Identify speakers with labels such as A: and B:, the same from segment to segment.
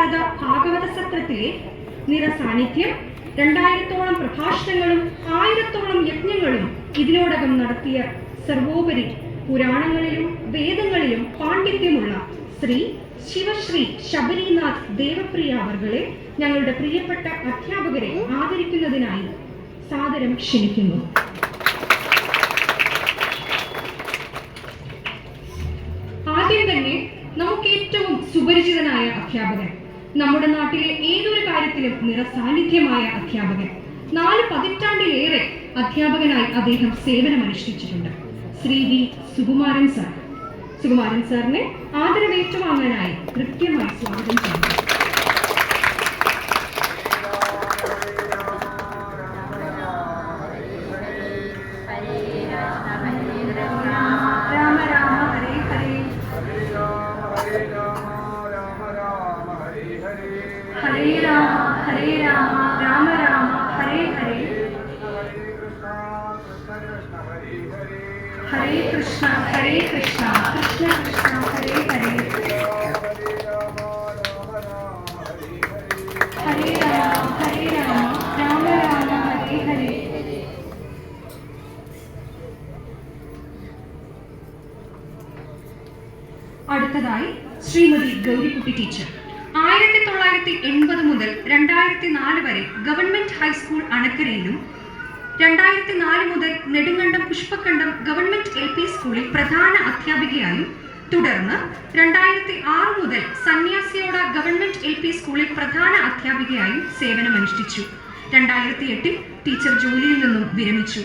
A: ഭാരത ഭാഗവത സത്രത്തിലെ നിറസാന്നിധ്യം രണ്ടായിരത്തോളം പ്രഭാഷണങ്ങളും ആയിരത്തോളം യജ്ഞങ്ങളും ഇതിനോടകം നടത്തിയ സർവോപരി പുരാണങ്ങളിലും വേദങ്ങളിലും പാണ്ഡിത്യമുള്ള ശ്രീ ശിവശ്രീ ശബരിനാഥ് ദേവപ്രിയ അവർകളെ ഞങ്ങളുടെ പ്രിയപ്പെട്ട അധ്യാപകരെ ആദരിക്കുന്നതിനായി സാദരം ക്ഷണിക്കുന്നു. ആദ്യം തന്നെ നമുക്ക് ഏറ്റവും സുപരിചിതനായ അധ്യാപകൻ നമ്മുടെ നാട്ടിലെ ഏതൊരു കാര്യത്തിലും നിറസാന്നിധ്യമായ അധ്യാപകൻ. നാല് പതിറ്റാണ്ടിലേറെ അധ്യാപകനായി അദ്ദേഹം സേവനമനുഷ്ഠിച്ചിട്ടുണ്ട്. Shri V Sukumaran sir. Sukumaran സാറിനെ ആദരവേറ്റുവാങ്ങാനായി കൃത്യമായി സ്വാഗതം ചെയ്യുന്നു. ഹരേ രാമ ഹരേ രാമ രാമ രാമ ഹരേ ഹരേ ഹരേ കൃഷ്ണ ഹരേ കൃഷ്ണ കൃഷ്ണ കൃഷ്ണ ഹരേ ഹരേ ഹരേ രാമ ഹരേ രാമ രാമ രാമ ഹരേ ഹരേ അടുത്തതായി ശ്രീമതി ഗൗരിക്കുട്ടി ടീച്ചർ. ആയിരത്തി തൊള്ളായിരത്തി എൺപത് മുതൽ രണ്ടായിരത്തി നാല് വരെ ഗവൺമെന്റ് ഹൈസ്കൂൾ അണക്കരയിലും രണ്ടായിരത്തി നാല് മുതൽ Nedumkandam Pushpakkandam government L P സ്കൂളിൽ പ്രധാന അധ്യാപികയായും തുടർന്ന് രണ്ടായിരത്തി ആറ് മുതൽ സന്യാസിയോട ഗവൺമെന്റ് എൽ പി സ്കൂളിൽ പ്രധാന അധ്യാപികയായും സേവനമനുഷ്ഠിച്ചു. രണ്ടായിരത്തി എട്ടിൽ ടീച്ചർ ജോലിയിൽ നിന്നും വിരമിച്ചു.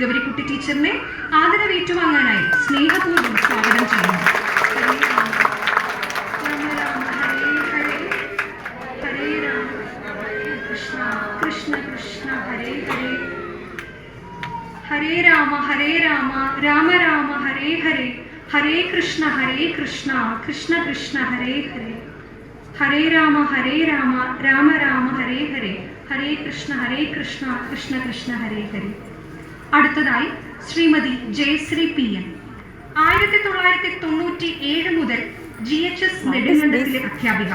A: ഗൗരിക്കുട്ടി ടീച്ചറിനെ ആദരവേറ്റുവാങ്ങാനായി സ്നേഹപൂർവം സ്വാഗതം ചെയ്യുന്നു. രാമ രാമ ഹരേ ഹരേ ഹരേ കൃഷ്ണ ഹരേ കൃഷ്ണ കൃഷ്ണ കൃഷ്ണ ഹരേ ഹരേ. ഹരേ രാമ ഹരേ രാമ രാമ രാമ ഹരേ ഹരേ. ഹരേ കൃഷ്ണ ഹരേ കൃഷ്ണ കൃഷ്ണ കൃഷ്ണ ഹരേ ഹരേ. അടുത്തതായി ശ്രീമതി ജയശ്രീ പി എൻ ആയിരത്തി തൊള്ളായിരത്തി തൊണ്ണൂറ്റി ഏഴ് മുതൽ ജി എച്ച് എസ് നെടുങ്കണ്ടത്തിലെ അധ്യാപിക.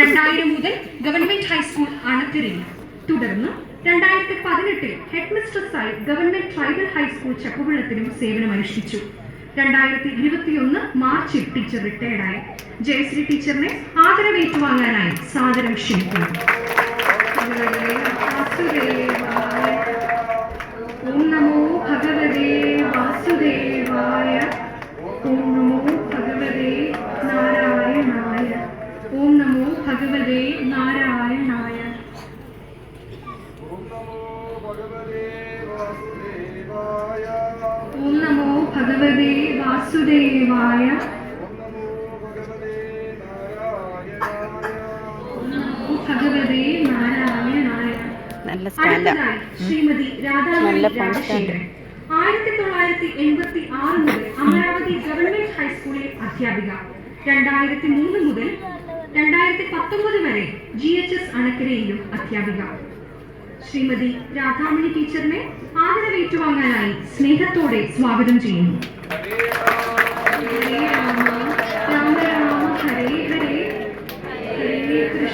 A: രണ്ടായിരം മുതൽ ഗവൺമെന്റ് ഹൈസ്കൂൾ അണത്തിരയിൽ തുടർന്ന് രണ്ടായിരത്തി പതിനെട്ടിൽ ഹെഡ് മിസ്ട്രസ്സായി ഗവൺമെന്റ് ട്രൈബൽ ഹൈസ്കൂൾ ചക്കുവെള്ളത്തിലും സേവനമനുഷ്ഠിച്ചു. രണ്ടായിരത്തി ഇരുപത്തിയൊന്ന് മാർച്ചിൽ ടീച്ചർ റിട്ടയർഡായി. ജയശ്രീ ടീച്ചറിനെ ആദരവേറ്റുവാങ്ങാനായി സാദരം ക്ഷണിക്കുന്നു. വാസുദേവായ ഭഗവതേ നാരായണായ.
B: നല്ല
A: ശ്രീമതി ആയിരത്തി തൊള്ളായിരത്തി എൺപത്തി ആറ് മുതൽ അമരാവതി ഗവൺമെന്റ് ഹൈസ്കൂളിൽ അധ്യാപിക. രണ്ടായിരത്തി മൂന്ന് മുതൽ രണ്ടായിരത്തി പത്തൊമ്പത് വരെ ജി എച്ച് എസ് അണക്കരയിലും അധ്യാപിക. ശ്രീമതി രാധാമണി ടീച്ചറിനെ ആദരവേറ്റുവാങ്ങാനായി സ്നേഹത്തോടെ സ്വാഗതം ചെയ്യുന്നു.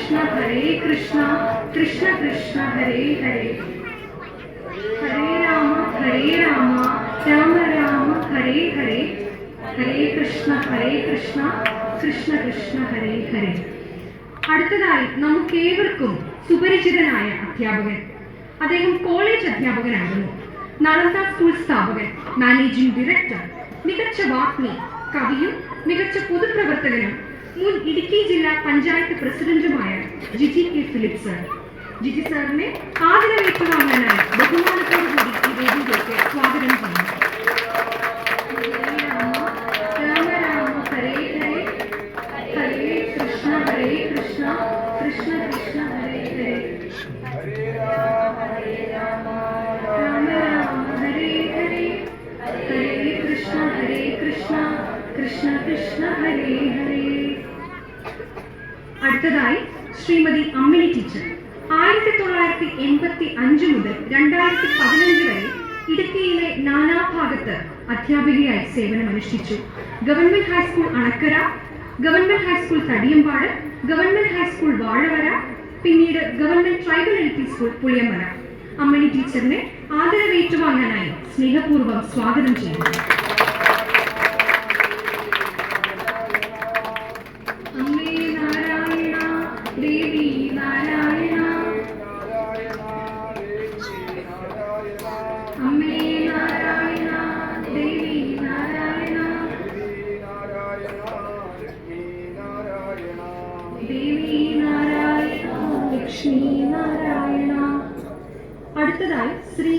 A: കൃഷ്ണ ഹരേ കൃഷ്ണ കൃഷ്ണ കൃഷ്ണ ഹരേ ഹരേ. ഹരേ രാമ ഹരേ രാമ രാമ രാമ ഹരേ ഹരേ. ഹരേ കൃഷ്ണ ഹരേ കൃഷ്ണ കൃഷ്ണ കൃഷ്ണ ഹരേ ഹരേ. അടുത്തതായി നമുക്കേവർക്കും സുപരിചിതനായ അധ്യാപകൻ. അദ്ദേഹം കോളേജ് അധ്യാപകനായിരുന്നു നളന്ദ സ്കൂൾ സ്ഥാപകൻ മാനേജിംഗ് ഡയറക്ടർ മികച്ച വാഗ്മി കവിയും മികച്ച പൊതുപ്രവർത്തകനും മുൻ ഇടുക്കി ജില്ലാ പഞ്ചായത്ത് പ്രസിഡന്റുമായ Jiji K Philip sir. Jiji സാറിനെ ആദരവേറ്റുവാങ്ങാനായി ബഹുമാനത്തോടുകൂടി ഈ വേദിയിലേക്ക് സ്വാഗതം ചെയ്യുന്നു. അടുത്തതായി ശ്രീമതി അമ്മിണി ടീച്ചർ. ആയിരത്തി തൊള്ളായിരത്തി എൺപത്തി അഞ്ച് മുതൽ രണ്ടായിരത്തി പതിനഞ്ച് വരെ ഇടുക്കിയിലെ നാനാഭാഗത്ത് അധ്യാപികയായി സേവനമനുഷ്ഠിച്ചു. Government high school Anakkara government high school Thadiyampad government high school Vazhavara പിന്നീട് government tribal L P school Puliyamala Ammani ടീച്ചറിനെ ആദരവേറ്റുവാങ്ങാനായി സ്നേഹപൂർവം സ്വാഗതം ചെയ്യുന്നു. അടുത്തതായി ശ്രീ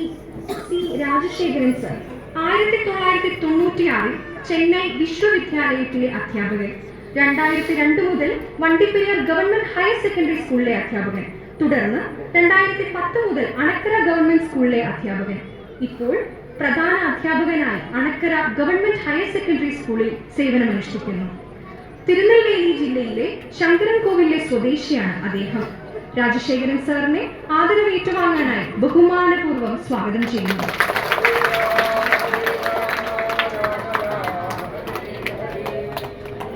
A: സി രാജശേഖരൻ സർ. ആയിരത്തി തൊള്ളായിരത്തി തൊണ്ണൂറ്റിയാറിൽ ചെന്നൈ വിശ്വവിദ്യാലയത്തിലെ അധ്യാപകൻ. രണ്ടായിരത്തി രണ്ട് മുതൽ വണ്ടിപ്പെരിയാർ ഗവൺമെന്റ് ഹയർ സെക്കൻഡറി സ്കൂളിലെ അധ്യാപകൻ. തുടർന്ന് രണ്ടായിരത്തി പത്ത് മുതൽ അണക്കര ഗവൺമെന്റ് സ്കൂളിലെ അധ്യാപകൻ. ഇപ്പോൾ പ്രധാന അധ്യാപകനായി അണക്കര ഗവൺമെന്റ് ഹയർ സെക്കൻഡറി സ്കൂളിൽ സേവനമനുഷ്ഠിക്കുന്നു. തിരുനെൽവേലി ജില്ലയിലെ ശങ്കരൻകോവിലെ സ്വദേശിയാണ് അദ്ദേഹം. രാജശേഖരൻ സാറിനെ ആദരവേറ്റുവാങ്ങാനായി ബഹുമാനപൂർവം സ്വാഗതം ചെയ്യുന്നു.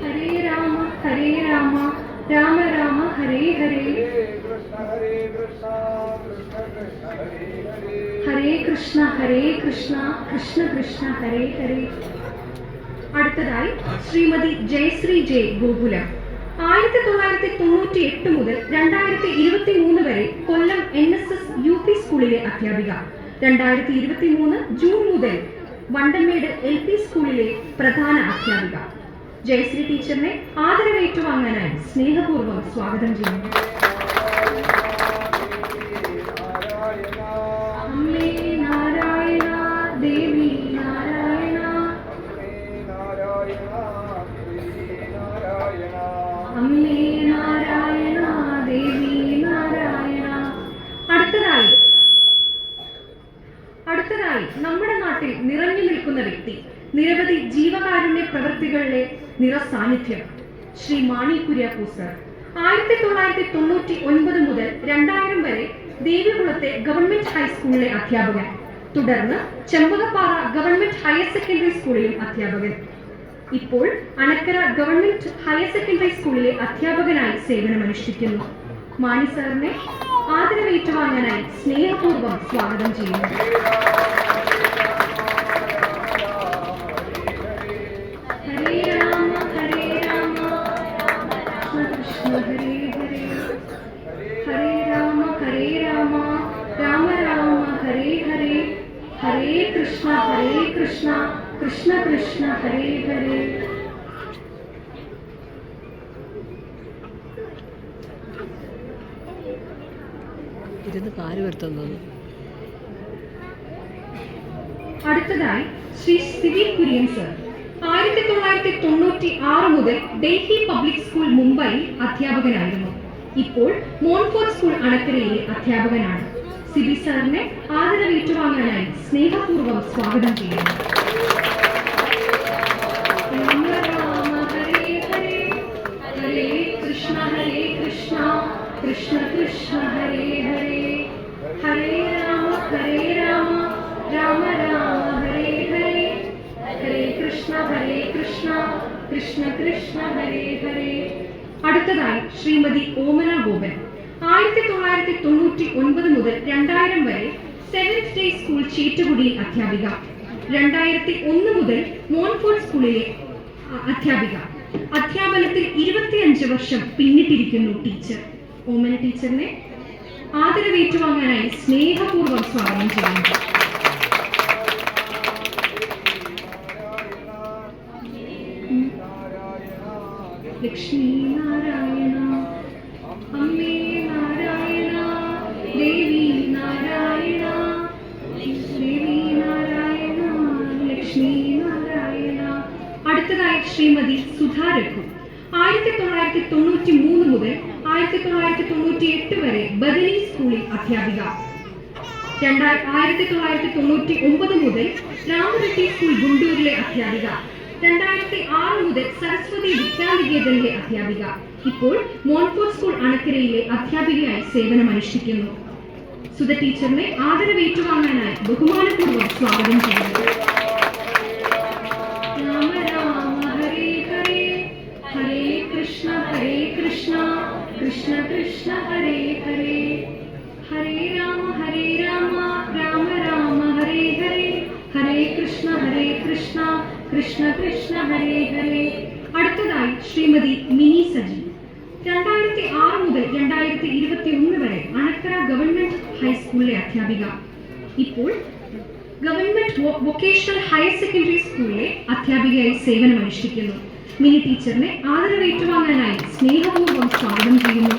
A: ഹരേ രാമ ഹരേ രാമ രാമ രാമ ഹരേ ഹരേ. ഹരേ കൃഷ്ണ ഹരേ കൃഷ്ണ കൃഷ്ണ കൃഷ്ണ ഹരേ ഹരേ. അടുത്തതായി ശ്രീമതി ജയശ്രീ ജെ ഗോകുലം. ആയിരത്തി തൊള്ളായിരത്തി തൊണ്ണൂറ്റി എട്ട് മുതൽ രണ്ടായിരത്തി ഇരുപത്തി മൂന്ന് വരെ Kollam N S S U P സ്കൂളിലെ അധ്യാപിക. രണ്ടായിരത്തി ഇരുപത്തി മൂന്ന് ജൂൺ മുതൽ വണ്ടമേട് എൽ പി സ്കൂളിലെ പ്രധാന അധ്യാപിക. ജയശ്രീ ടീച്ചറിനെ ആദരവേറ്റുവാങ്ങാനായി സ്നേഹപൂർവം സ്വാഗതം ചെയ്യുന്നു. നിരവധി ജീവകാരുണ്യ പ്രവൃത്തികളിലെ നിറസാന്നിധ്യം. ശ്രീ മാണി കുര്യാക്കൂസ് ആയിരത്തി തൊള്ളായിരത്തി തൊണ്ണൂറ്റി ഒൻപത് മുതൽ രണ്ടായിരം വരെ ദേവികുളത്തെ ഗവൺമെന്റ് ഹൈസ്കൂളിലെ അധ്യാപകൻ തുടർന്ന് ചെമ്പകപ്പാറ ഗവൺമെന്റ് ഹയർ സെക്കൻഡറി സ്കൂളിലും അധ്യാപകൻ. ഇപ്പോൾ അണക്കര ഗവൺമെന്റ് ഹയർ സെക്കൻഡറി സ്കൂളിലെ അധ്യാപകനായി സേവനമനുഷ്ഠിക്കുന്നു. മാണി സാറിനെ ആദരവേറ്റുവാങ്ങാനായി സ്നേഹപൂർവം സ്വാഗതം ചെയ്യുന്നു. ഹരേ കൃഷ്ണ ഹരേ കൃഷ്ണ കൃഷ്ണ കൃഷ്ണ ഹരേ ഹരേ.
B: ഇരുന്ന് കാൽ വരുത്തുന്നത്
A: അടുത്തതായി ശ്രീ സ്ഥിതി കുര്യൻ സർ. ആയിരത്തി തൊള്ളായിരത്തി തൊണ്ണൂറ്റി ആറ് മുതൽ ഡൽഹി പബ്ലിക് സ്കൂൾ മുംബൈയിൽ അധ്യാപകനായിരുന്നു. ഇപ്പോൾ മോൺഫോർട്ട് സ്കൂൾ അണക്കരയിലെ അധ്യാപകനാണ്. സിബി സാറിനെ ആദരവേറ്റുവാങ്ങാനായി സ്നേഹപൂർവം സ്വാഗതം ചെയ്യുന്നു. കൃഷ്ണ ഹരേ കൃഷ്ണ കൃഷ്ണ കൃഷ്ണ ഹരേ ഹരേ ഹരേ രാമ ഹരേ രാമ രാമ രാമ ഹരേ ഹരേ ഹരേ കൃഷ്ണ ഹരേ കൃഷ്ണ കൃഷ്ണ കൃഷ്ണ ഹരേ ഹരേ അടുത്തതായി ശ്രീമതി ഓമന ഗോപൻ. ആയിരത്തി തൊള്ളായിരത്തി തൊണ്ണൂറ്റി ഒൻപത് മുതൽ ചീറ്റുകുടിയിൽ അധ്യാപിക. രണ്ടായിരത്തി ഒന്ന് മുതൽ മോൺഫോർട്ട് സ്കൂളിലെ അധ്യാപിക. അധ്യാപനത്തിൽ ഇരുപത്തിയഞ്ച് വർഷം പിന്നിട്ടിരിക്കുന്നു ടീച്ചർ. ഓമന ടീച്ചറിനെ ആദരവേറ്റുവാങ്ങാനായി സ്നേഹപൂർവം സ്വാഗതം ചെയ്യുന്നു. ലക്ഷ്മി. അടുത്തതായി ശ്രീമതി സുധാ രഘു. ആയിരത്തി തൊള്ളായിരത്തി തൊണ്ണൂറ്റി മൂന്ന് മുതൽ ആയിരത്തി തൊള്ളായിരത്തി തൊണ്ണൂറ്റി എട്ട് വരെ ബദലി സ്കൂളിൽ അധ്യാപിക. രണ്ടായി ആയിരത്തി തൊള്ളായിരത്തി തൊണ്ണൂറ്റി ഒമ്പത് മുതൽ രാമറെഡ്ഡി സ്കൂൾ ഗുണ്ടൂരിലെ അധ്യാപിക. രണ്ടായിരത്തി ആറ് മുതൽ സരസ്വതി വിദ്യാനികേതനിലെ അധ്യാപിക. ഇപ്പോൾ മോൺഫോർട്ട് സ്കൂൾ അണക്കരയിലെ അധ്യാപികയായി സേവനമനുഷ്ഠിക്കുന്നു. സുധ ടീച്ചറിനെ ആദരവേറ്റുവാങ്ങാനായി ബഹുമാനപൂർവം സ്വാഗതം ചെയ്യുന്നു. കൃഷ്ണ കൃഷ്ണ ഹരേ ഹരേ. അടുത്തതായി ശ്രീമതി മിനി സജി. രണ്ടായിരത്തി ആറ് മുതൽ രണ്ടായിരത്തി ഇരുപത്തി ഒന്ന് വരെ അണക്കര ഗവൺമെന്റ് ഹൈസ്കൂളിലെ അധ്യാപിക. ഇപ്പോൾ ഗവൺമെന്റ് വൊക്കേഷണൽ ഹയർ സെക്കൻഡറി സ്കൂളിലെ അധ്യാപികയായി സേവനമനുഷ്ഠിക്കുന്നു. മിനി ടീച്ചറിനെ ആദരവേറ്റുവാങ്ങാനായി സ്നേഹപൂർവം സ്വാഗതം ചെയ്യുന്നു.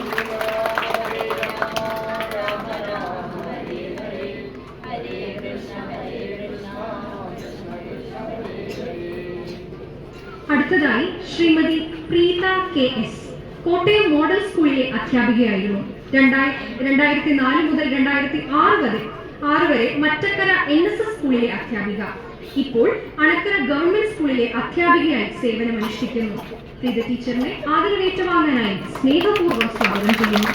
A: കെ എസ് കോട്ടയം മോഡൽ സ്കൂളിലെ അധ്യാപികയായിരുന്നു. രണ്ടായി- രണ്ടായിരത്തി നാല് മുതൽ രണ്ടായിരത്തി ആറ് വരെ ആറ് വരെ മറ്റക്കര എൻ എസ് എസ് സ്കൂളിലെ അധ്യാപിക. ഇപ്പോൾ അണക്കര ഗവൺമെന്റ് സ്കൂളിലെ അധ്യാപികയായി സേവനമനുഷ്ഠിക്കുന്നു. പ്രീത ടീച്ചറിനെ ആദരവേറ്റുവാങ്ങാനായി സ്നേഹപൂർവം സ്വാഗതം ചെയ്യുന്നു.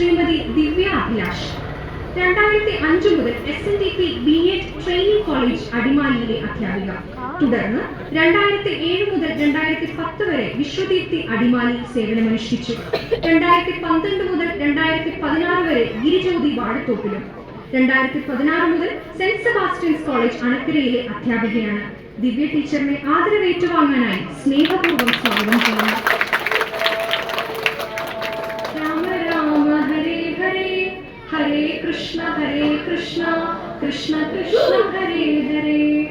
A: ശ്രീമതി ദിവ്യ അഭിലാഷ്. രണ്ടായിരത്തി അഞ്ചു മുതൽ S N D P B Ed training college അടിമാലിയിലെ അധ്യാപിക. തുടർന്ന് രണ്ടായിരത്തി ഏഴ് മുതൽ രണ്ടായിരത്തി പത്ത് വരെ വിശ്വദീപ്തി അടിമാലി സേവനമനുഷ്ഠിച്ചു. രണ്ടായിരത്തി പന്ത്രണ്ട് മുതൽ രണ്ടായിരത്തി പതിനാറ് വരെ ഗിരിജ്യോതി വാഴത്തോപ്പിലും. രണ്ടായിരത്തി പതിനാറ് മുതൽ സെന്റ് സെബാസ്റ്റ്യൻസ് കോളേജ് അണക്കരയിലെ അധ്യാപികയാണ്. ദിവ്യ ടീച്ചറിനെ ആദരവേറ്റുവാങ്ങാനായി സ്നേഹപൂർവം സ്വാഗതം ചെയ്യുന്നു. കൃഷ്ണ ഹരേ കൃഷ്ണ കൃഷ്ണ കൃഷ്ണ ഹരേ ഹരേ.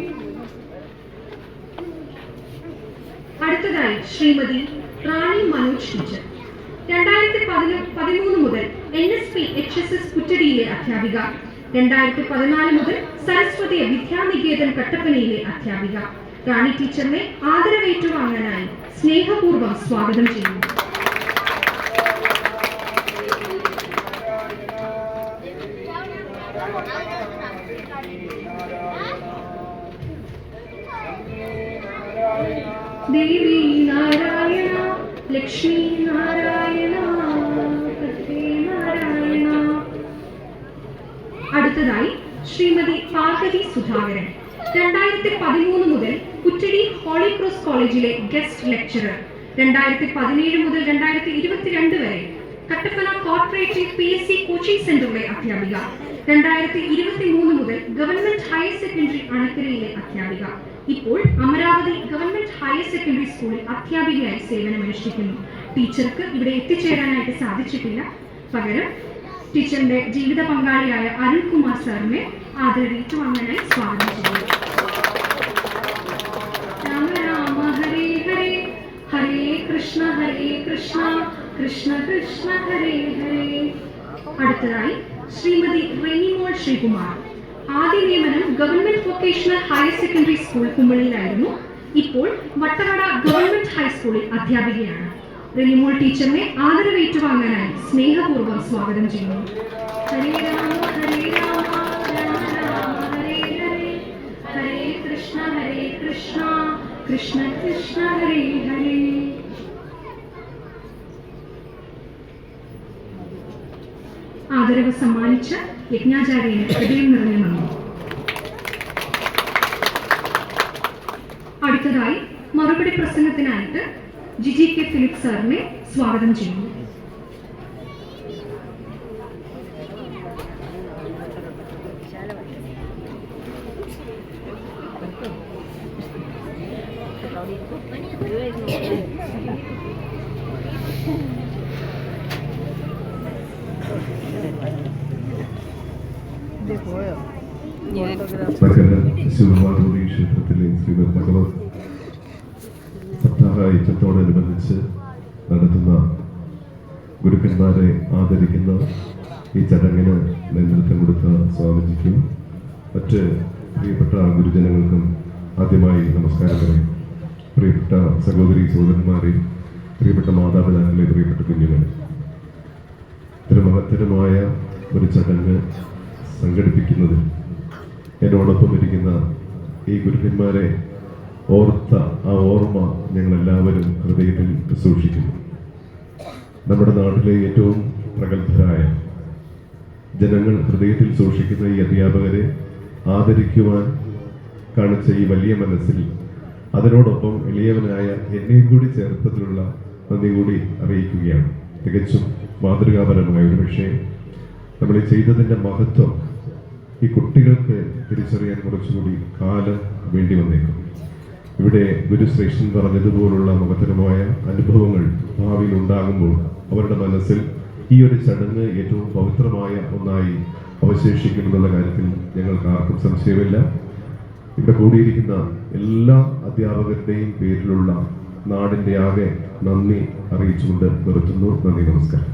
A: അടുത്തതായി ശ്രീമതി റാണി മനോജ് ടീച്ചർ രണ്ടായിരത്തി പതിന- പതിമൂന്ന് മുതൽ N S P H S S കുറ്റടിയിലെ അധ്യാപിക. രണ്ടായിരത്തി പതിനാല് മുതൽ സരസ്വതി വിദ്യാനികേതൻ കട്ടപ്പനയിലെ അധ്യാപിക. റാണി ടീച്ചറിനെ ആദരവേറ്റുവാങ്ങാനായി സ്നേഹപൂർവം സ്വാഗതം ചെയ്യുന്നു. ദേവി നാരായണ ലക്ഷ്മി നാരായണ നാരായണ. അടുത്തതായി ശ്രീമതി പാർവതി സുധാകരൻ. രണ്ടായിരത്തി പതിമൂന്ന് മുതൽ കുറ്റടി ഹോളി ക്രോസ് കോളേജിലെ ഗസ്റ്റ് ലെക്ചറർ. രണ്ടായിരത്തി പതിനേഴ് മുതൽ രണ്ടായിരത്തി ഇരുപത്തിരണ്ട് വരെ Kattappana cooperative P S C coaching സെന്ററിലെ അധ്യാപിക. രണ്ടായിരത്തി ഇരുപത്തി മൂന്ന് മുതൽ ഗവൺമെന്റ് ഹയർ സെക്കൻഡറി അണക്കരയിലെ അധ്യാപിക. ഇപ്പോൾ അമരാവതി ഗവൺമെന്റ് ഹയർ സെക്കൻഡറി സ്കൂളിൽ അധ്യാപികയായി സേവനമനുഷ്ഠിക്കുന്നു. ടീച്ചർക്ക് ഇവിടെ എത്തിച്ചേരാനായിട്ട് സാധിച്ചിട്ടില്ല. പകരം ടീച്ചറിന്റെ ജീവിത പങ്കാളിയായ അരുൺകുമാർ സാറിനെ ആദരവേറ്റുവാങ്ങാനായി സ്വാഗതം ചെയ്യുന്നു. ഹരേ കൃഷ്ണ ഹരേ കൃഷ്ണ. കൃഷ്ണ കൃഷ്ണ ഹരേ ഹരേ. അടുത്തതായി ശ്രീമതി റെനിമോൾ ശ്രീകുമാർ. ആദ്യ നിയമനം government vocational higher secondary school കുമ്പളിയിലായിരുന്നു. ഇപ്പോൾ വട്ടവട ഗവൺമെന്റ് ഹൈസ്കൂളിൽ അധ്യാപികയാണ്. റെനിമോൾ ടീച്ചറിനെ ആദരവേറ്റുവാങ്ങാനായി സ്നേഹപൂർവം സ്വാഗതം ചെയ്യുന്നു. ഹരേ രാമ ഹരേ രാമ രാമ രാമ ഹരേ കൃഷ്ണ ഹരേ കൃഷ്ണ. കൃഷ്ണ കൃഷ്ണ ഹരേ ഹരേ. ആദരവ് സമ്മാനിച്ച് യജ്ഞാചാര്യന് ഹൃദയം നിറഞ്ഞ അടുത്തതായി മറുപടി പ്രസംഗത്തിനായിട്ട് ജിജി കെ ഫിലിപ്പ് സാറിനെ സ്വാഗതം ചെയ്യുന്നു.
C: ശിവമാധവി ക്ഷേത്രത്തിലെ ശ്രീമദ് ഭഗവത് സപ്താഹ യജ്ഞത്തോടനുബന്ധിച്ച് നടത്തുന്ന ഗുരുക്കന്മാരെ ആദരിക്കുന്ന ഈ ചടങ്ങിന് നേതൃത്വം കൊടുത്ത സ്വാമിജിക്കും മറ്റ് പ്രിയപ്പെട്ട ഗുരുജനങ്ങൾക്കും ആദ്യമായി നമസ്കാരം പറയും. പ്രിയപ്പെട്ട സഹോദരി സഹോദരന്മാരെ പ്രിയപ്പെട്ട മാതാപിതാക്കളെ പ്രിയപ്പെട്ട കുഞ്ഞുങ്ങളെ. ഇത്തരം മഹത്തരമായ ഒരു ചടങ്ങ് സംഘടിപ്പിക്കുന്നതിൽ എന്നോടൊപ്പം ഇരിക്കുന്ന ഈ ഗുരുക്കന്മാരെ ഓർത്ത ആ ഓർമ്മ ഞങ്ങളെല്ലാവരും ഹൃദയത്തിൽ സൂക്ഷിക്കുന്നു. നമ്മുടെ നാട്ടിലെ ഏറ്റവും പ്രഗത്ഭരായ ജനങ്ങൾ ഹൃദയത്തിൽ സൂക്ഷിക്കുന്ന ഈ അധ്യാപകരെ ആദരിക്കുവാൻ കാണിച്ച ഈ വലിയ മനസ്സിൽ അതിനോടൊപ്പം എളിയവനായ എന്നെയും കൂടി ചേർത്തതിലുള്ള നന്ദി കൂടി അറിയിക്കുകയാണ്. തികച്ചും മാതൃകാപരമായ ഒരു പക്ഷേ നമ്മൾ ചെയ്തതിന്റെ മഹത്വം ഈ കുട്ടികൾക്ക് തിരിച്ചറിയാൻ കുറച്ചുകൂടി കാലം വേണ്ടി വന്നേക്കും. ഇവിടെ ഗുരുശ്രേഷ്ഠൻ പറഞ്ഞതുപോലുള്ള മഹത്തരമായ അനുഭവങ്ങൾ ഭാവിയിൽ ഉണ്ടാകുമ്പോൾ അവരുടെ മനസ്സിൽ ഈ ഒരു ചടങ്ങ് ഏറ്റവും പവിത്രമായ ഒന്നായി അവശേഷിക്കുമെന്നുള്ള കാര്യത്തിൽ ഞങ്ങൾക്ക് ആർക്കും സംശയമില്ല. ഇവിടെ കൂടിയിരിക്കുന്ന എല്ലാ അധ്യാപകരുടെയും പേരിലുള്ള നാടിന്റെ ആകെ നന്ദി അറിയിച്ചുകൊണ്ട് നിർത്തുന്നു. നന്ദി നമസ്കാരം.